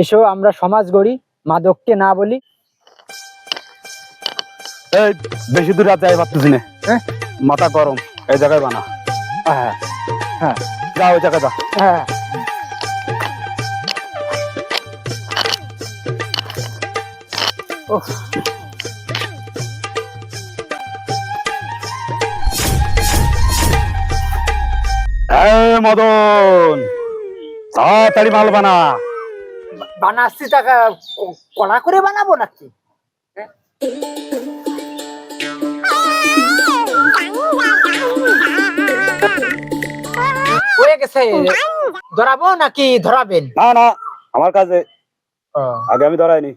এসো আমরা সমাজ গড়ি মাদককে না বলি। এই বেশি দূর আর যাই পারতেছি না। হ্যাঁ? মাথা গরম এই জায়গায় বানা। হ্যাঁ হ্যাঁ। যা ওই জায়গায় যা। হ্যাঁ। ওহ, মদন তাড়াতাড়ি মাল বানা। বানাচ্ছি তাকে কড়া করে বানাবো নাকি? হয়ে? গেছে। ধরাবো নাকি ধরাবেন? না না আমার কাছে আগে আমি ধরাইনি।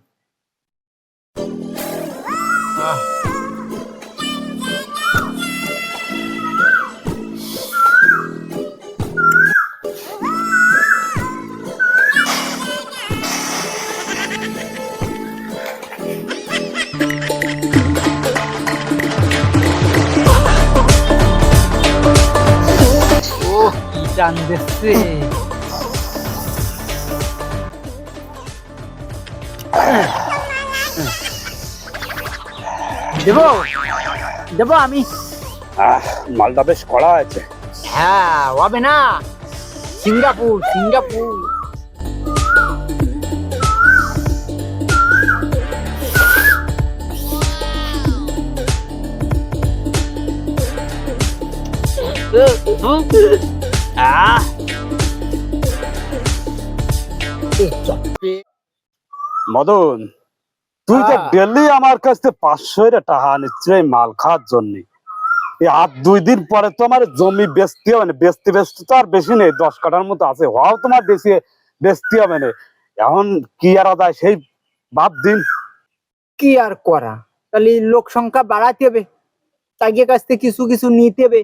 কি টান দিচ্ছে দেবো দেবো আমি আহ, মালটা বেশ কড়া আছে। হ্যাঁ হবে না। Singapore Singapore. মদন তুই তো। ডেলি আমার কাছ থেকে পাঁচশো টাকা নিচ্ছে এই মাল খাওয়ার জন্য। আর দুই দিন পরে তো আমার জমি বেচতে হবে না। বেচতে বেচতে তো আর বেশি নেই দশ কাঠার মতো আছে। হওয়াও তোমার বেশি বেচতে হবে না। এখন কি আর যায় সেই ভাব দিন। কি আর করা? তাহলে লোক সংখ্যা বাড়াতে হবে। তাকে কাছ থেকে কিছু কিছু নিতে হবে।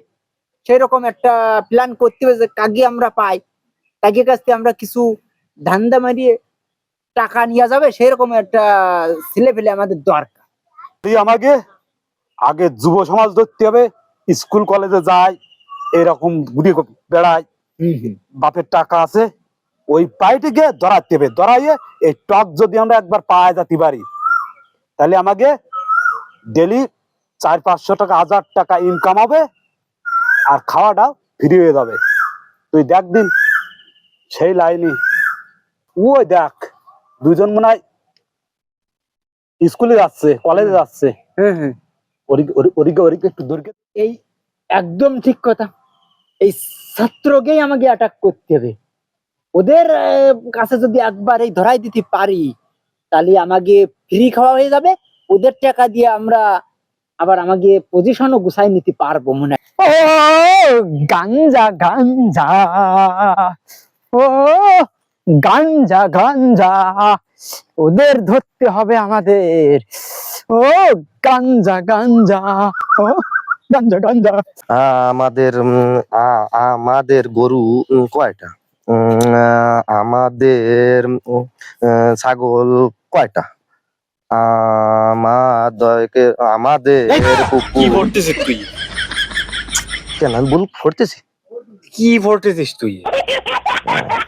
সেরকম একটা প্ল্যান করতে হবে যে কাকে আমরা পাই তাকে কাছ থেকে আমরা কিছু ধান্দা মারিয়ে টাকা নিয়ে যাবে সেরকম একটা ছেলে ফেলে আমাদের দরকার। তুই আমাকে আগে যুব সমাজ ধরতে হবে স্কুল কলেজে যায় এরকম ঘুরে বেড়ায় বাপের টাকা আছে ওই পাইটে গিয়ে ধরাতে হবে ধরাইয়ে এই টক যদি আমরা একবার পাওয়া যেতে পারি তাহলে আমাকে ডেলি চার পাঁচশো টাকা হাজার টাকা ইনকাম হবে আর খাওয়াটাও ফ্রি হয়ে যাবে। তুই দেখ দিন সেই লাইনে। ওই দেখ দুজন মনে হয় স্কুলে যাচ্ছে কলেজে যাচ্ছে। হ্যাঁ হ্যাঁ। ওদিকে ওদিকে- ওদিকে ওদিকে একটু দূরকে এই একদম ঠিক কথা। এই ছাত্রকেই আমাকে অ্যাটাক করতে হবে। ওদের কাছে যদি একবার এই ধরাই দিতে পারি তাহলে আমাকে ফ্রি খাওয়া হয়ে যাবে। ওদের টাকা দিয়ে আমরা আবার আমাকে পজিশনও গুছাই নিতে পারব মনে হয়। ও গাঞ্জা গাঞ্জা। ও গাঞ্জা গাঞ্জা। ওদের ধরতে হবে আমাদের। ও গাঞ্জা গাঞ্জা। ও গাঞ্জা গাঞ্জা। আমাদের আমাদের গরু উম, কয়টা? উম, আমাদের আহ, ছাগল কয়টা? আমাদের আমাদের কি কুকুর তুই? কেন আমি কি তুই?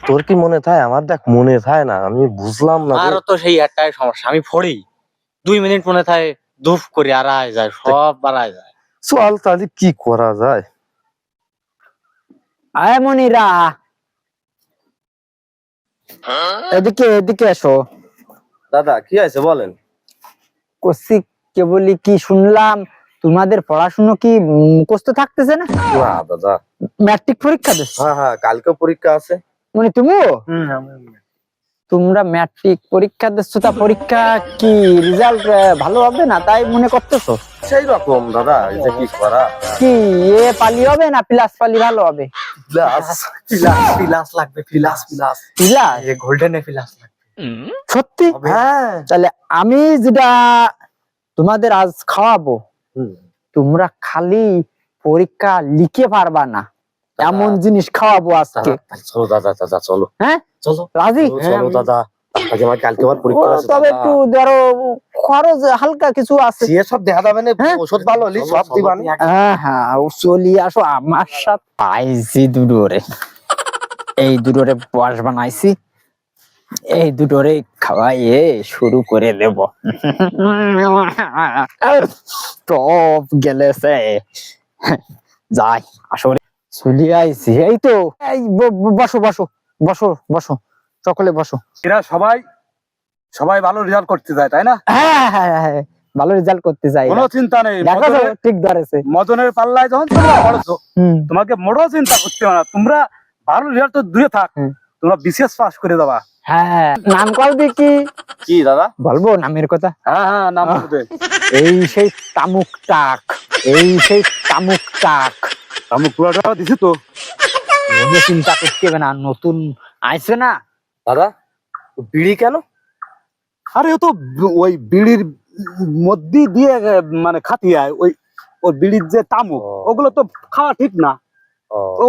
তোর কি মনে থাকে আমার দেখ মনে থাকে না আমি বুঝলাম না। তো সেই একটাই সমস্যা আমি দুই মিনিট মনে থাকে ধূপ করে যায় সব বাড়ায় যায়। চল তাহলে কি করা যায়? আয় মনিরা। এদিকে এদিকে এসো। দাদা কি আছে বলেন? কসি কে বলি কি শুনলাম? তোমাদের পড়াশুনো কি মুখস্থ থাকতেছে না? না দাদা। ম্যাট্রিক পরীক্ষা দিচ্ছ হ্যাঁ হ্যাঁ কালকে পরীক্ষা আছে। মানে তুমিও? তোমরা ম্যাট্রিক পরীক্ষা দিচ্ছ তা পরীক্ষা কি রেজাল্ট ভালো হবে না তাই মনে করতেছো? সেই রকম দাদা এটা কি করা? কি এ পালি হবে না প্লাস পালি ভালো হবে? ব্লাস ফিলাস ফিলাস লাগবে ফিলাস ফিলাস প্লাস এই গোল্ডেনে ফিলাস লাগবে। সত্যি? হ্যাঁ। তাহলে আমি যেটা তোমাদের আজ খাওয়াবো হুম। তোমরা খালি পরীক্ষা লিখে পারবা না। এমন জিনিস খাওয়াবো আজকে। চলো দাদা দাদা চলো। হ্যাঁ? চলো। রাজি? চলো, চলো দাদা। তবে একটু ধরো খরচ হালকা কিছু আছে। সব দেখা যাবে না হ্যাঁ? ওষুধ ভালো হলি সব দিবানি হ্যাঁ হ্যাঁ চলি আসো আমার সাথে। পাইছি দুডোরে এই দুডোরে বস বানাইছি। এই দুটোরে খাওয়াইয়ে শুরু করে দেব। টপ গেলেছে। যাই আসলে চলে আইছি। এই তো এই বসো বসো বসো বসো সকলে বসো। এরা সবাই সবাই ভালো রেজাল্ট করতে যায় তাই না? হ্যাঁ হ্যাঁ হ্যাঁ ভালো রেজাল্ট করতে চাই কোনো চিন্তা নেই। দেখো ঠিক ধরেছে। মদনের পাল্লায় যখন তোমরা পড়ছো তোমাকে মোটেও চিন্তা করতে হবে না। তোমরা ভালো রেজাল্ট তো দূরে থাক। তোমরা বিশেষ পাস করে দেবা হ্যাঁ নাম কল দেখি। কি দাদা? বলব নামের কথা? হ্যাঁ হ্যাঁ নাম। এই সেই তামুক টাক এই সেই তামুক টাক। আমি পুরোটা দিছি তো। ওদের চিন্তা করতে হবে না নতুন আইছে না। দাদা বিড়ি কেন? আরে ও তো ওই বিড়ির মধ্যে দিয়ে মানে খাতিয়ে ওই ওই বিড়ির যে তামুক ওগুলো তো খাওয়া ঠিক না। ও।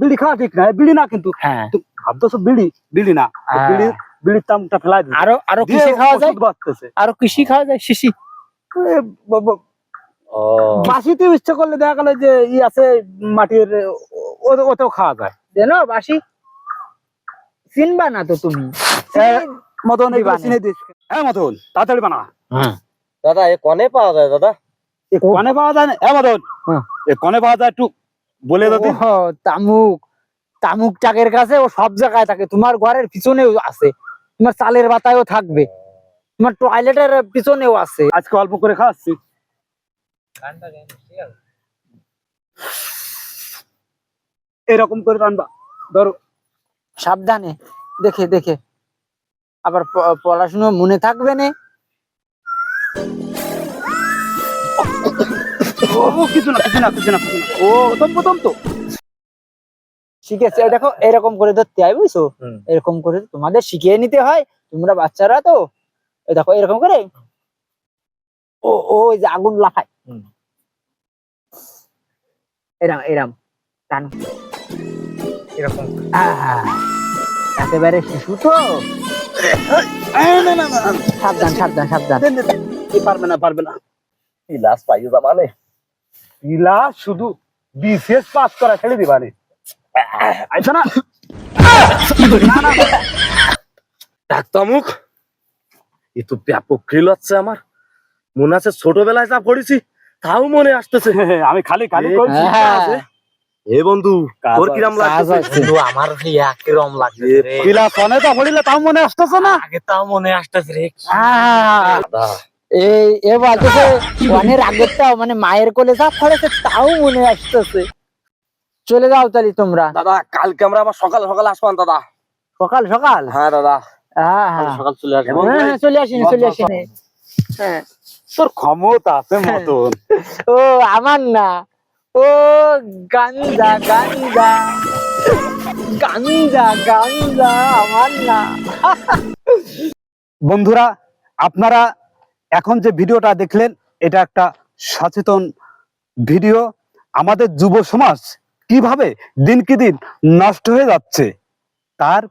বিড়ি খাওয়া ঠিক না বিড়ি না কিন্তু। হ্যাঁ। ভাবতেছো বিড়ি বিড়ি না। হ্যাঁ। বিড়ির বিড়ির ফেলাই দিছে। আরও আরও কিসে খাওয়া যায়? আরও কৃষি খাওয়া যায়? শিশি। বাসিতে ইচ্ছে করলে দেখা গেল যে ই আছে মাটির ওতেও খাওয়া যায়। জানো বাসি চিনবা না তো তুমি। মতন। চিনে দিস। হ্যাঁ মতন তাড়াতাড়ি বানা। দাদা এ কনে পাওয়া যায় দাদা? এ কনে পাওয়া যায় না? হ্যাঁ মতন হ্যাঁ। এ কনে পাওয়া যায় একটু বলে দাদি তামুক। তামুক টাকের কাছে ও সব জায়গায় থাকে। তোমার ঘরের পিছনেও আছে। তোমার চালের বাতায়ও থাকবে। তোমার টয়লেটের পিছনেও আছে। আজকে অল্প করে খাওয়াচ্ছি এরকম করে রান্না। ধরো। সাবধানে। দেখে দেখে। আবার পড়াশুনো মনে থাকবে না? ও কিছু না কিছু না কিছু না কিছু না। ও প্রথম প্রথম তো। শিখেছে এই দেখো এরকম করে ধরতে হয় বুঝছ? এরকম করে তোমাদের শিখিয়ে নিতে হয় তোমরা বাচ্চারা তো। দেখো এরকম করে। ও ও ওই যে আগুন লাফায়। এরাম এরাম টানো। এরকম। আহ, একেবারে শিশু তো। না না না সাবধান সাবধান সাবধান। পারবে না পারবে না। লাশ পাইও জামানে ইলা শুধু বিশেষ পাস করা ছেড়ে দিবানি। না ডাক্তামুখ এ তো ব্যাপক ফিল হচ্ছে আমার। মনে আছে ছোটবেলায় যা পড়েছি তাও মনে আসতেছে। আমি খালি খালি করছি। এ বন্ধু তোর কিরাম লাগছে? আমার একরম লাগছে রে। কিলা সনে তো পড়িলে তাও মনে আসতেছে না? আগে তাও মনে আসতেছে রে। এই এ বলতেছে অনেক আগেরটাও মানে মায়ের কোলে যা পড়েছে তাও মনে আসতেছে। চলে যাও তাহলে তোমরা। দাদা কালকে আমরা আবার সকাল সকাল আসবান দাদা? সকাল সকাল? হ্যাঁ দাদা। হ্যাঁ হ্যাঁ। সকাল চলে আসবে। হ্যাঁ, চলে আসিনি চলে আসিনি। তোর ক্ষমতা আছে মতন। ও আমার না। ও গাঞ্জা গাঞ্জা। গাঞ্জা গাঞ্জা আমার না। বন্ধুরা আপনারা এখন যে ভিডিওটা দেখলেন এটা একটা সচেতন ভিডিও। আমাদের যুব সমাজ কীভাবে দিনকে দিন নষ্ট হয়ে যাচ্ছে? তার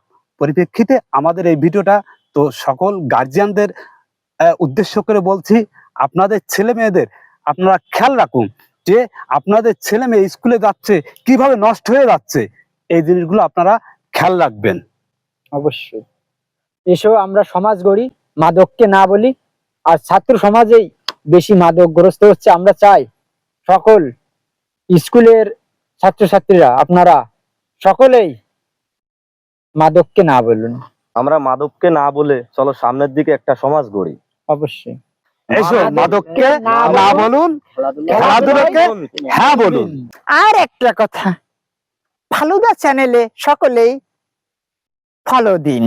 পরিপ্রেক্ষিতে আমাদের এই ভিডিওটা তো সকল গার্জিয়ানদের উদ্দেশ্য করে বলছি, আপনাদের ছেলে মেয়েদের আপনারা খেয়াল রাখুন যে আপনাদের ছেলে মেয়ে স্কুলে যাচ্ছে, কীভাবে নষ্ট হয়ে যাচ্ছে, এই জিনিসগুলো আপনারা খেয়াল রাখবেন। অবশ্যই। এসব আমরা সমাজ গড়ি, মাদককে না বলি, আর ছাত্র সমাজেই বেশি মাদকগ্রস্ত হচ্ছে। আমরা চাই সকল স্কুলের ছাত্রছাত্রীরা আপনারা সকলেই মাদককে না বলুন। আমরা মাদককে না বলে চলো সামনের দিকে একটা সমাজ গড়ি। অবশ্যই। এসো মাদককে না বলুন। খেলাধুলাকে হ্যাঁ বলুন। আর একটা কথা ফালুদা চ্যানেলে সকলেই ফলো দিন।